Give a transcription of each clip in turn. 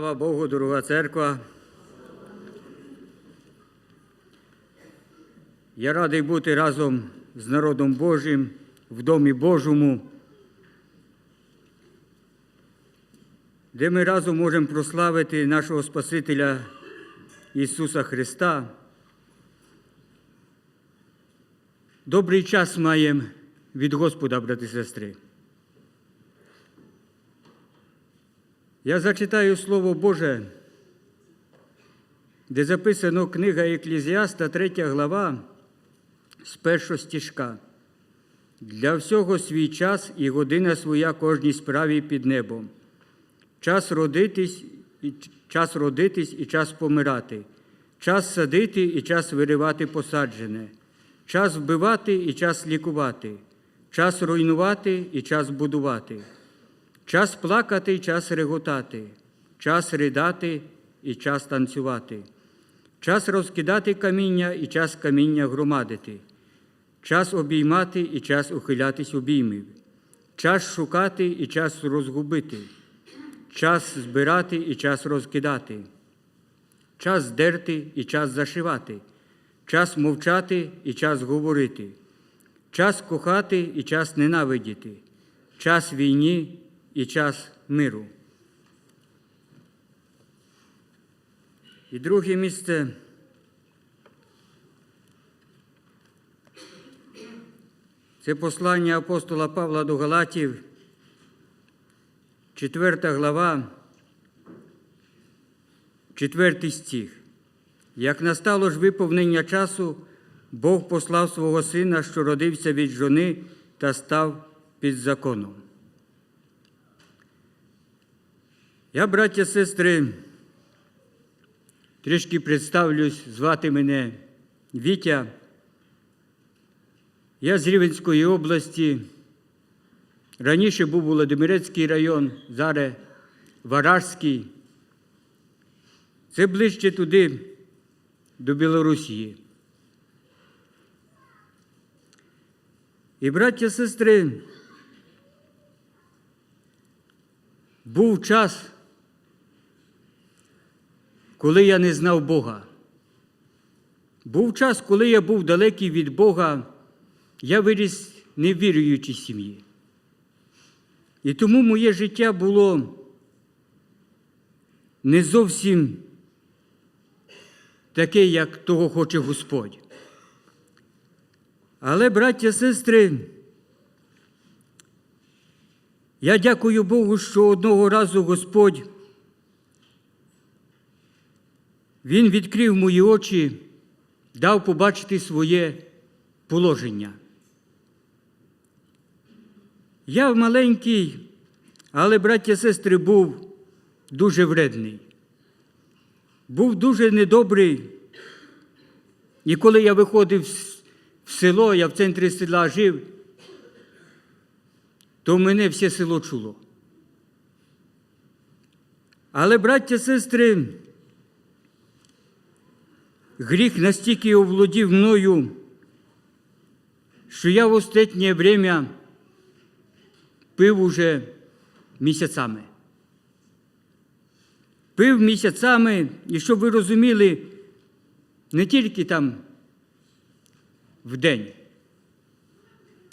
Слава Богу, дорога церква. Я радий бути разом з народом Божим в Домі Божому, де ми разом можемо прославити нашого Спасителя Ісуса Христа. Добрий час маємо від Господа, брати і сестри. Я зачитаю Слово Боже, де записано книга Еклезіаста, 3 глава, з першого стіжка. Для всього свій час і година своя кожній справі під небом. Час родитись, і час родитись і час помирати, час садити і час виривати посаджене, час вбивати і час лікувати, час руйнувати і час будувати. Час плакати час реготати, час ридати і час танцювати, час розкидати каміння і час каміння громадити, час обіймати і час ухилятись обіймів, час шукати і час розгубити, час збирати і час розкидати, час здерти і час зашивати, час мовчати і час говорити, час кохати і час ненавидіти, час війні і час миру. І друге місце. Це послання апостола Павла до Галатів, 4 глава, 4 стих. Як настало ж виповнення часу, Бог послав свого сина, що родився від жони та став під законом. Я, браття, сестри, трішки представлюсь, звати мене Вітя. Я з Рівенської області. Раніше був Володимирецький район, зараз Варажський. Це ближче туди, до Білорусії. І, браття, сестри, був час, коли я не знав Бога. Був час, коли я був далекий від Бога, я виріс не в сім'ї. І тому моє життя було не зовсім таке, як того хоче Господь. Але, браття, сестри, я дякую Богу, що одного разу Господь Він відкрив мої очі, дав побачити своє положення. Я маленький, але, браття сестри, був дуже вредний, був дуже недобрий. І коли я виходив в село, я в центрі села жив, то мене все село чуло. Але, браття сестри, гріх настільки оволодів мною, що я в останнє время пив уже місяцями. Пив місяцями, і щоб ви розуміли, не тільки там в день,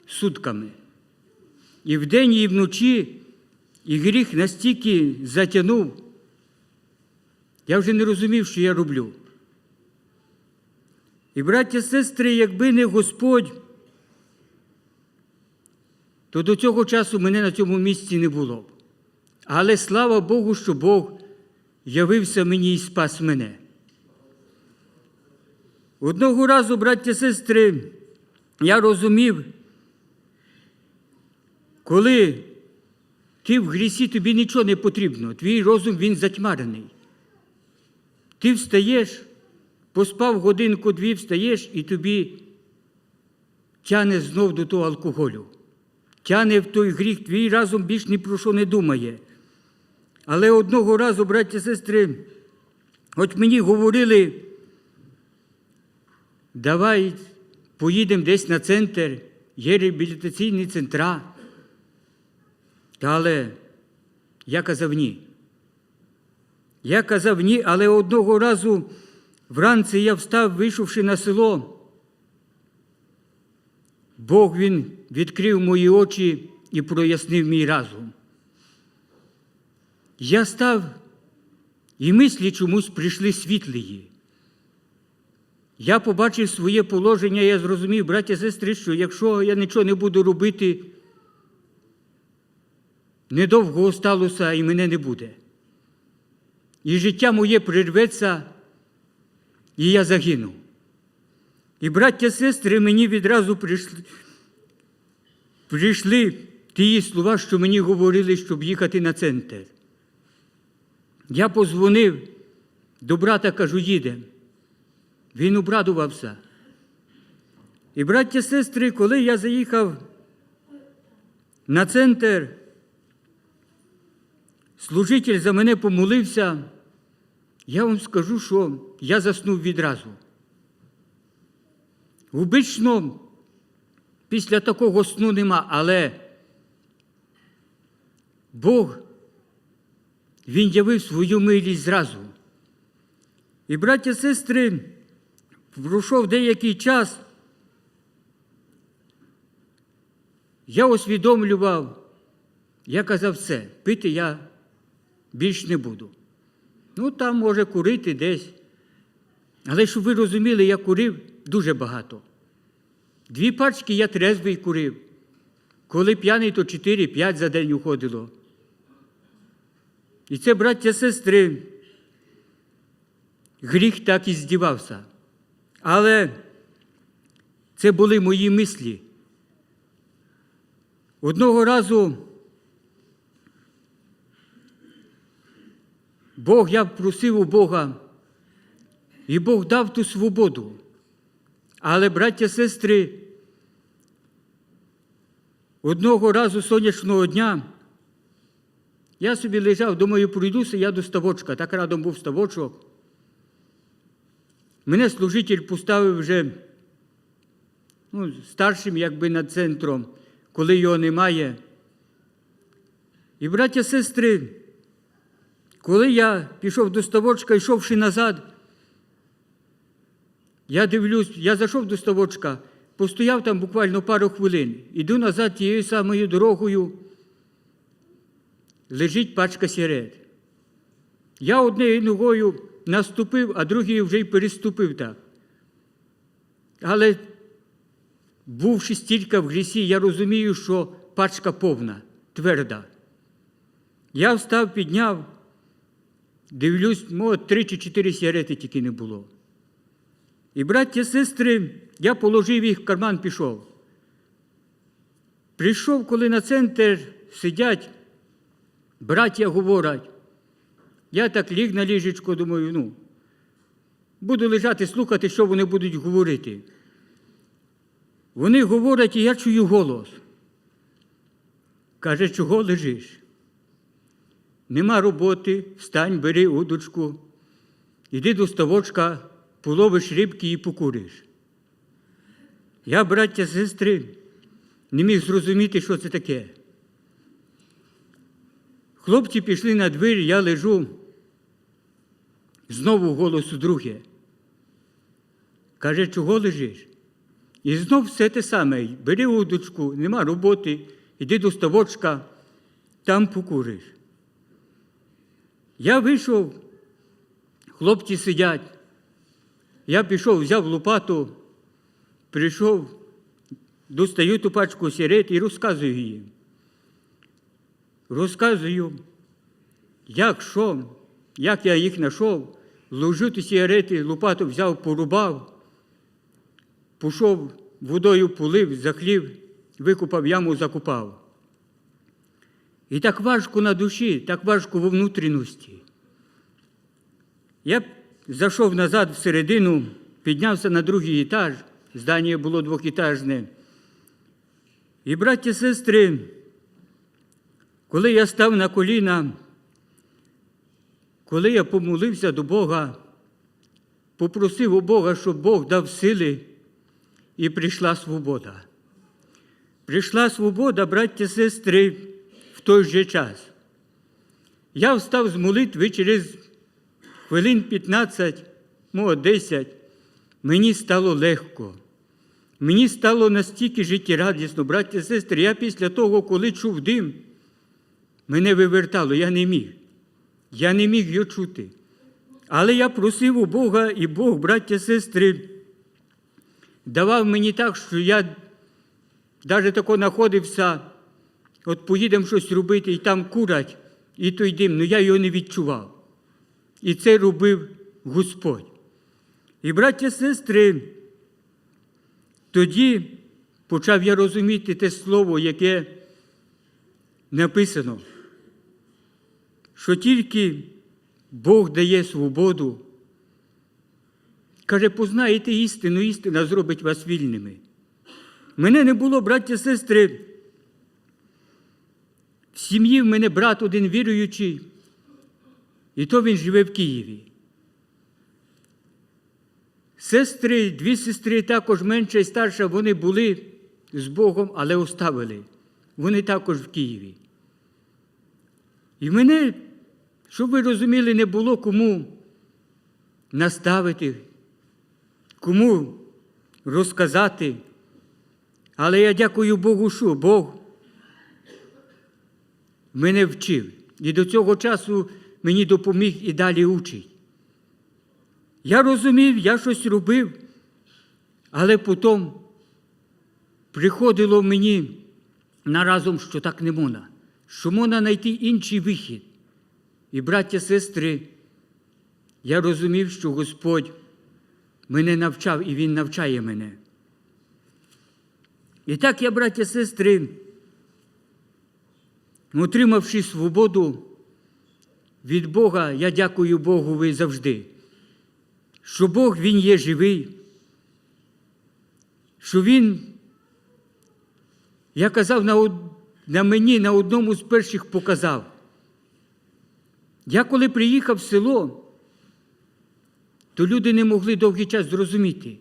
сутками. І вдень, і вночі, і гріх настільки затягнув, я вже не розумів, що я роблю. І, браття, сестри, якби не Господь, то до цього часу мене на цьому місці не було б. Але слава Богу, що Бог явився мені і спас мене. Одного разу, браття сестри, я розумів, коли ти в грісі тобі нічого не потрібно, твій розум він затьмарений. Ти встаєш, поспав годинку-дві, встаєш і тобі тяне знов до того алкоголю, тяне в той гріх, твій разум більш ні про що не думає. Але одного разу, браття сестри, от мені говорили, давай поїдемо десь на центр, є реабілітаційні центра. Але я казав ні. Я казав ні, але одного разу вранці я встав, вийшовши на село. Бог він відкрив мої очі і прояснив мій разум. Я став, і мислі чомусь прийшли світлії. Я побачив своє положення, я зрозумів, браття сестри, що якщо я нічого не буду робити, недовго осталося і мене не буде. І життя моє прирветься, і я загину. І браття сестри мені відразу прийшли, прийшли ті слова, що мені говорили, щоб їхати на центр. Я позвонив до брата, кажу, їдемо. Він обрадувався. І, браття сестри, коли я заїхав на центр, служитель за мене помолився, я вам скажу, що я заснув відразу. Обично після такого сну нема, але Бог, Він явив свою милість зразу. І, браття і сестри, пройшов деякий час, я усвідомлював, я казав все, пити я більш не буду. Ну, там може курити десь. Але щоб ви розуміли, я курив дуже багато. Дві пачки я трезвий курив. Коли п'яний, то 4-5 за день уходило. І це, браття сестри, гріх так і здівався. Але це були мої мислі. Одного разу Бог, я просив у Бога, і Бог дав ту свободу. Але, браття сестри, одного разу сонячного дня я собі лежав, думаю, пройдуся я до ставочка, так радом був ставочок. Мене служитель поставив вже ну, старшим, якби над центром, коли його немає. І, браття сестри, коли я пішов до ставочка, йшовши назад, я дивлюсь, я зайшов до ставочка, постояв там буквально пару хвилин, іду назад тією самою дорогою, лежить пачка сірет. Я однією ногою наступив, а другою вже й переступив так. Але, бувши стільки в грісі, я розумію, що пачка повна, тверда. Я встав, підняв, дивлюсь, може, три чи чотири сигарети тільки не було. І браття, сестри, я положив їх в карман, пішов. Прийшов, коли на центр сидять, браття говорять. Я так ліг на ліжечко, думаю, ну, буду лежати, слухати, що вони будуть говорити. Вони говорять, і я чую голос. Каже, чого лежиш? Нема роботи, встань, бери удочку, іди до ставочка, половиш рибки і покуриш. Я, браття, сестри, не міг зрозуміти, що це таке. Хлопці пішли на двір, я лежу, знову голосу друге. Каже, чого лежиш? І знов все те саме. Бери удочку, нема роботи, іди до ставочка, там покуриш. Я вийшов, хлопці сидять. Я пішов, взяв лопату, прийшов, достаю ту пачку сірет і розказую їм. Розказую, як що, як я їх знайшов, ложу ті сігарети, лопату взяв, порубав, пішов, водою полив, захлів, викупав яму, закупав. І так важко на душі, так важко во внутрішності. Я зайшов назад всередину, піднявся на другий етаж, здання було двохетажне. І, браття сестри, коли я став на коліна, коли я помолився до Бога, попросив у Бога, щоб Бог дав сили, і прийшла свобода. Прийшла свобода, браття сестри, той же час. Я встав з молитви через хвилин 15, може 10, мені стало легко. Мені стало настільки життєрадісно, браття і сестри, я після того, коли чув дим, мене вивертало, я не міг. Я не міг його чути. Але я просив у Бога, і Бог, браття і сестри, давав мені так, що я навіть тако знаходився, от поїдемо щось робити, і там курять, і той дим, ну я його не відчував. І це робив Господь. І, браття сестри, тоді почав я розуміти те слово, яке написано, що тільки Бог дає свободу. Каже, познаєте істину, істина зробить вас вільними. Мене не було, браття сестри. В сім'ї в мене брат один віруючий, і то він живе в Києві. Сестри, дві сестри, також менша і старша, вони були з Богом, але оставили. Вони також в Києві. І мене, щоб ви розуміли, не було кому наставити, кому розказати. Але я дякую Богу, що Бог мене вчив. І до цього часу мені допоміг і далі учить. Я розумів, я щось робив, але потім приходило мені наразом, що так не можна, що можна знайти інший вихід. І, браття, сестри, я розумів, що Господь мене навчав і Він навчає мене. І так я, браття, сестри, отримавши свободу від Бога, я дякую Богові завжди що Бог Він є живий, що Він, я казав на, на мені на одному з перших показав. Я коли приїхав в село, то люди не могли довгий час зрозуміти.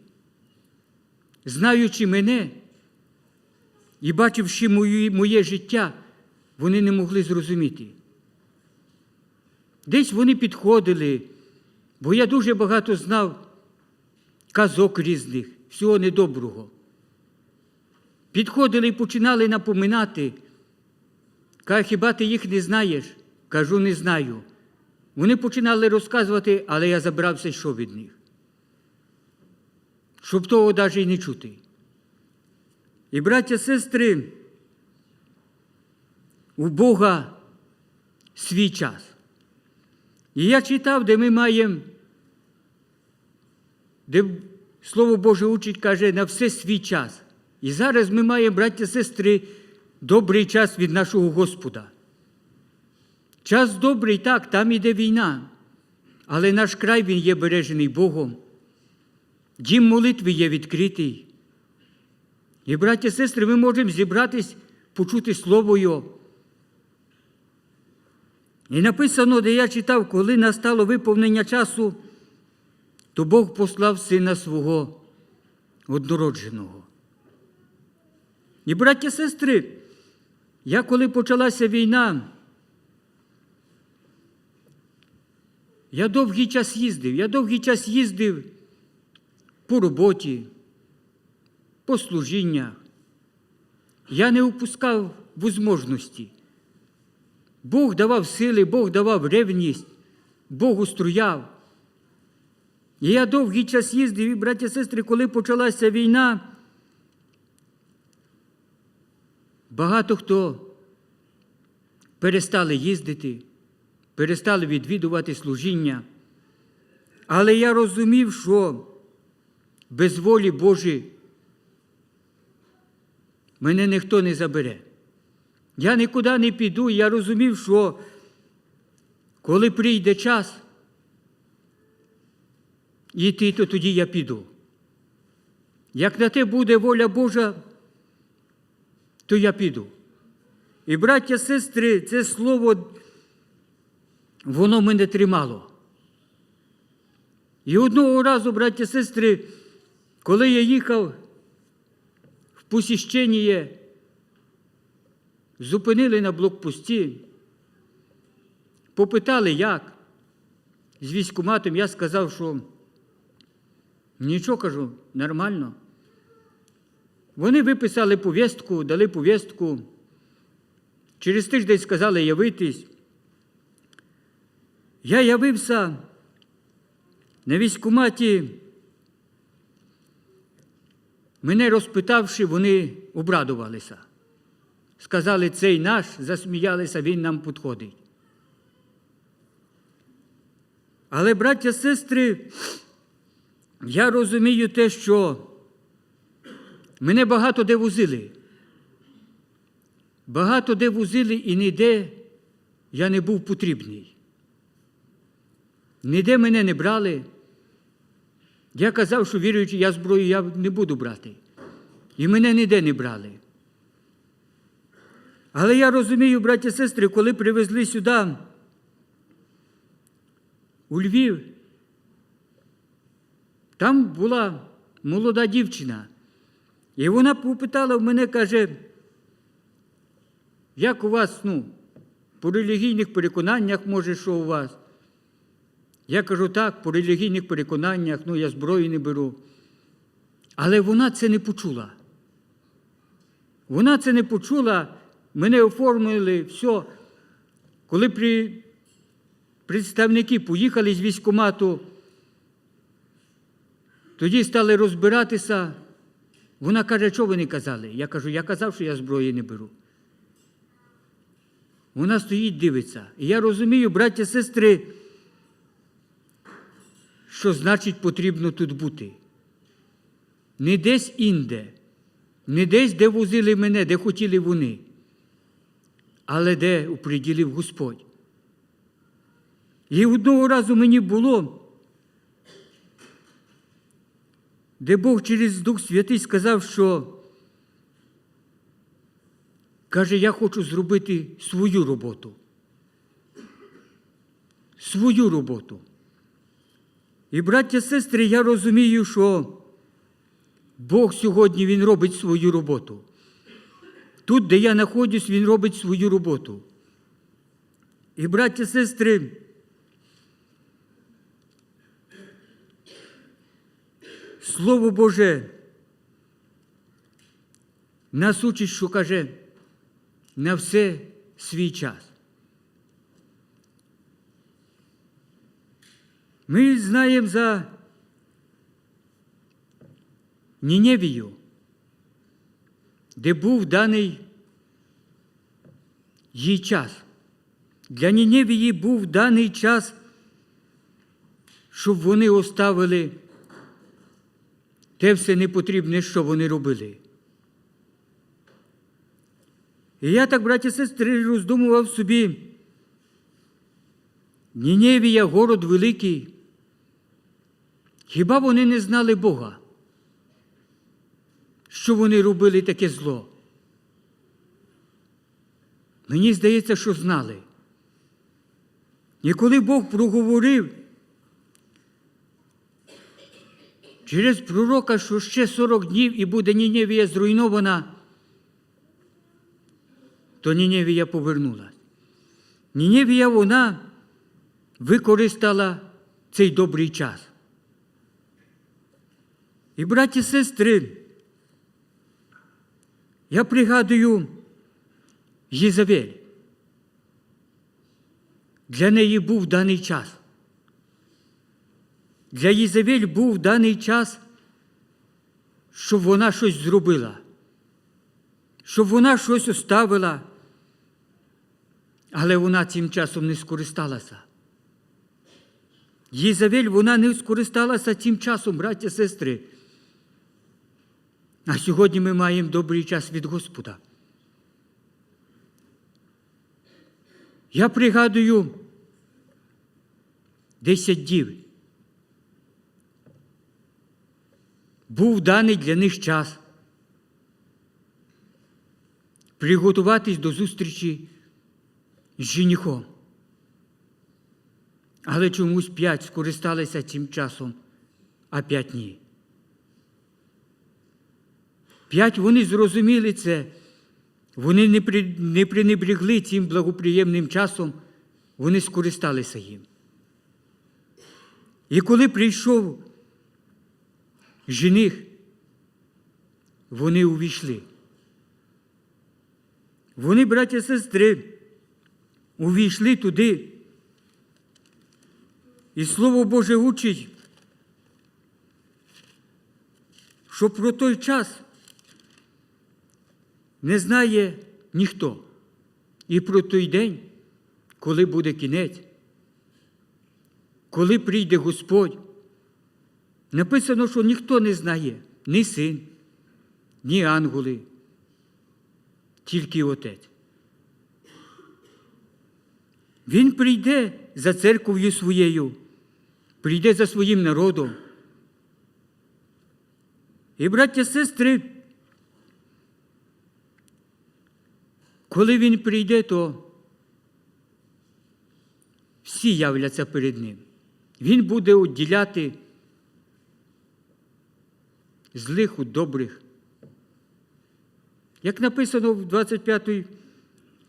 Знаючи мене і бачивши моє життя, вони не могли зрозуміти. Десь вони підходили. Бо я дуже багато знав казок різних, всього недоброго. Підходили і починали напоминати. Каже, хіба ти їх не знаєш? Кажу, не знаю. Вони починали розказувати, але я забрався, що від них. Щоб того навіть і не чути. І, браття, сестри, у Бога свій час. І я читав, де ми маємо, де Слово Боже учить, каже, на все свій час. І зараз ми маємо, браття сестри, добрий час від нашого Господа. Час добрий, так, там іде війна, але наш край він є бережений Богом. Дім молитви є відкритий. І, браття сестри, ми можемо зібратись, почути Слово Його. І написано, де я читав, коли настало виповнення часу, то Бог послав сина свого однородженого. І, браття сестри, я коли почалася війна, я довгий час їздив, я довгий час їздив по роботі, по служіннях. Я не упускав возможності. Бог давав сили, Бог давав ревність, Бог устрояв. І я довгий час їздив, і, браті сестри, коли почалася війна, багато хто перестали їздити, перестали відвідувати служіння. Але я розумів, що без волі Божої мене ніхто не забере. Я нікуди не піду, я розумів, що коли прийде час йти, то тоді я піду. Як на те буде воля Божа, то я піду. І, браття, сестри, це слово, воно мене тримало. І одного разу, браття, сестри, коли я їхав в посіщення, зупинили на блокпості, попитали, як. з військкоматом, я сказав, що нічого кажу, нормально. Вони виписали повістку, дали повістку. Через тиждень сказали явитись. Я явився на військкоматі. Мене розпитавши, вони обрадувалися. Сказали, цей наш, засміялися, він нам підходить. Але, браття, сестри, я розумію те, що мене багато де возили. Багато де возили і ніде я не був потрібний. Ніде мене не брали. Я казав, що віруючи, я зброю я не буду брати. І мене ніде не брали. Але я розумію, браті і сестри, коли привезли сюди, у Львів, там була молода дівчина. І вона попитала в мене, каже, як у вас, ну, по релігійних переконаннях, може, що у вас? Я кажу, так, по релігійних переконаннях, ну, я зброю не беру. Але вона це не почула. Вона це не почула, мене оформили, все. Коли при... представники поїхали з військкомату, тоді стали розбиратися. Вона каже, що ви не казали? Я кажу, я казав, що я зброї не беру. Вона стоїть, дивиться. І я розумію, браття, сестри, що значить потрібно тут бути. Не десь інде, не десь, де возили мене, де хотіли вони, але де уприділив Господь. І одного разу мені було, де Бог через Дух Святий сказав, що каже, я хочу зробити свою роботу. Свою роботу. І, браття, сестри, я розумію, що Бог сьогодні Він робить свою роботу. Тут, де я знаходжусь, Він робить свою роботу. І, браття, сестри, Слово Боже нас учить, що каже, на все свій час. Ми знаємо за Ніневію, де був даний їй час. Для Ніневії був даний час, щоб вони оставили те все непотрібне, що вони робили. І я так, браті і сестри, роздумував собі, Ніневія, город великий, хіба вони не знали Бога? Що вони робили таке зло? Мені здається, що знали. І коли Бог проговорив через пророка, що ще 40 днів і буде Ніневія зруйнована, то Ніневія повернула. Ніневія вона використала цей добрий час. І, браті сестри, я пригадую Єзавель. Для неї був даний час. Для Єзавель був даний час, щоб вона щось зробила, щоб вона щось оставила, але вона цим часом не скористалася. Єзавель вона не скористалася цим часом, браття сестри. А сьогодні ми маємо добрий час від Господа. Я пригадую десять дів. Був даний для них час приготуватись до зустрічі з женихом. Але чомусь п'ять скористалися цим часом, а п'ять ні. П'ять вони зрозуміли це, вони не, при, не пренебрегли цим благоприємним часом, вони скористалися їм. І коли прийшов жених, вони увійшли. Вони, браття сестри, увійшли туди. І Слово Боже учить, що про той час не знає ніхто. І про той день, коли буде кінець, коли прийде Господь, написано, що ніхто не знає, ні син, ні ангели, тільки Отець. Він прийде за церков'ю своєю, прийде за своїм народом. І, браття сестри, коли він прийде, то всі являться перед ним. Він буде відділяти злих від добрих. Як написано в 25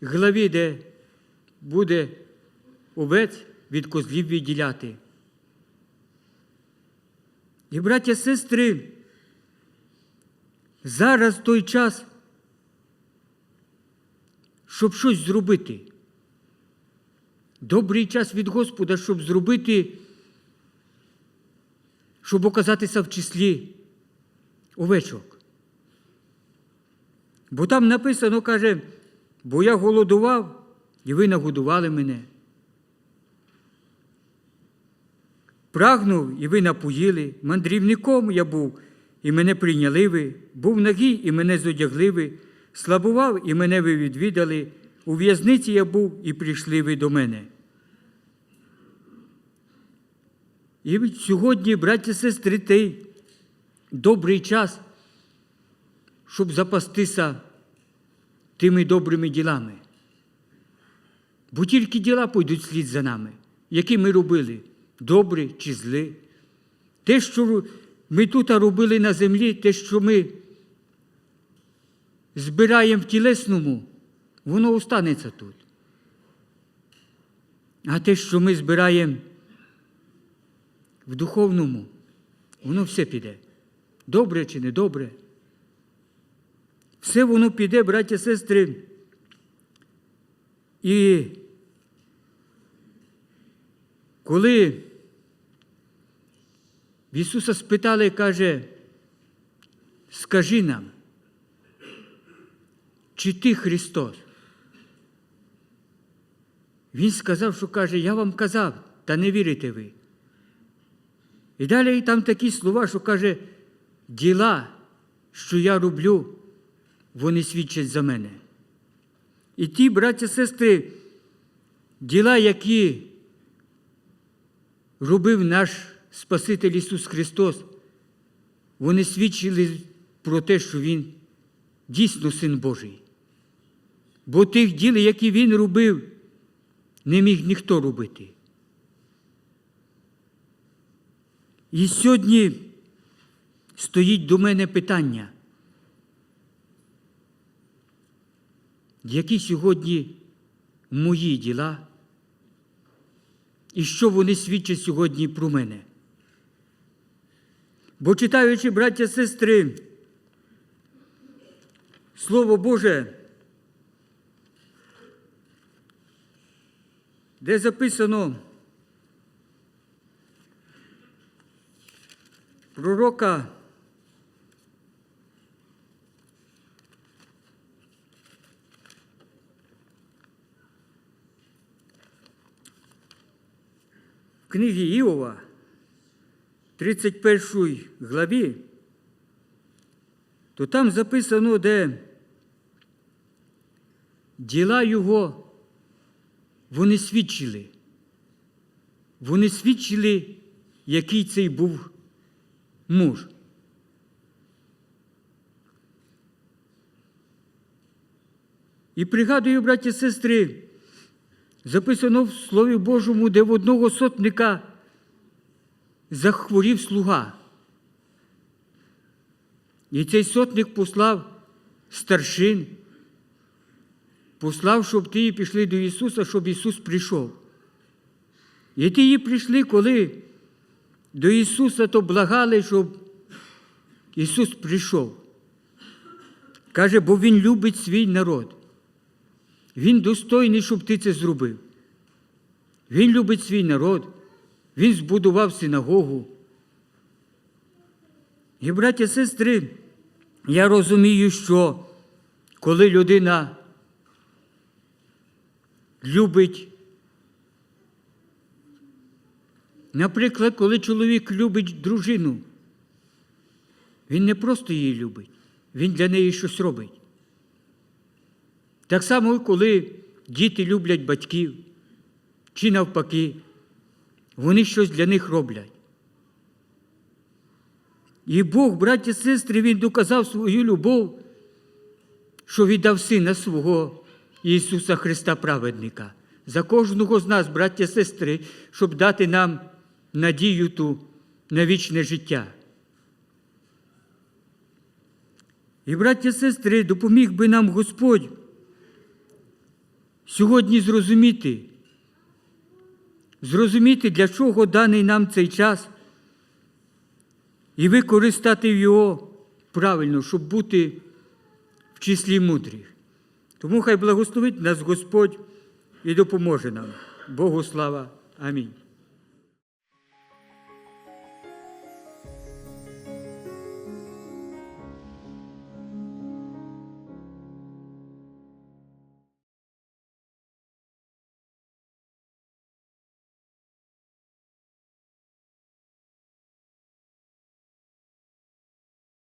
главі, де буде овець від козлів відділяти. І, браття сестри, зараз той час, щоб щось зробити. Добрий час від Господа, щоб зробити, щоб оказатися в числі овечок. Бо там написано, каже, бо я голодував, і ви нагодували мене. Прагнув, і ви напоїли, мандрівником я був, і мене прийняли ви, був нагий, і мене зодягли ви, слабував, і мене ви відвідали, у в'язниці я був, і прийшли ви до мене. І сьогодні, браті і сестри, той добрий час, щоб запастися тими добрими ділами. Бо тільки діла пойдуть слід за нами, які ми робили, добрі чи злі. Те, що ми тут робили на землі, те, що ми збираємо в тілесному, воно останеться тут. А те, що ми збираємо в духовному, воно все піде. Добре чи не добре. Все воно піде, браття і сестри. І коли в Ісуса спитали, каже, скажи нам, чи ти Христос? Він сказав, що каже, я вам казав, та не вірите ви. І далі там такі слова, що каже, діла, що я роблю, вони свідчать за мене. І ті, браття сестри, діла, які робив наш Спаситель Ісус Христос, вони свідчили про те, що Він дійсно Син Божий. Бо тих діл, які Він робив, не міг ніхто робити. І сьогодні стоїть до мене питання, які сьогодні мої діла, і що вони свідчать сьогодні про мене. Бо читаючи, браття сестри, Слово Боже, де записано? Пророка. В книгі Іова, 31 главі, то там записано, де діла його вони свідчили. Вони свідчили, який цей був муж. І пригадую, браті сестри, записано в Слові Божому, де в одного сотника захворів слуга. І цей сотник послав старшин, послав, щоб ті пішли до Ісуса, щоб Ісус прийшов. І ті прийшли, коли до Ісуса, то благали, щоб Ісус прийшов. Каже, бо Він любить свій народ. Він достойний, щоб ти це зробив. Він любить свій народ, Він збудував синагогу. І, браті і сестри, я розумію, що коли людина любить, наприклад, коли чоловік любить дружину, він не просто її любить, він для неї щось робить. Так само, коли діти люблять батьків, чи навпаки, вони щось для них роблять. І Бог, браті і сестри, Він доказав свою любов, що віддав Сина свого Ісуса Христа праведника. За кожного з нас, браті і сестри, щоб дати нам надію ту на вічне життя. І, браті і сестри, допоміг би нам Господь сьогодні зрозуміти, зрозуміти, для чого даний нам цей час, і використати його правильно, щоб бути в числі мудрих. Тому хай благословить нас Господь і допоможе нам. Богу слава. Амінь.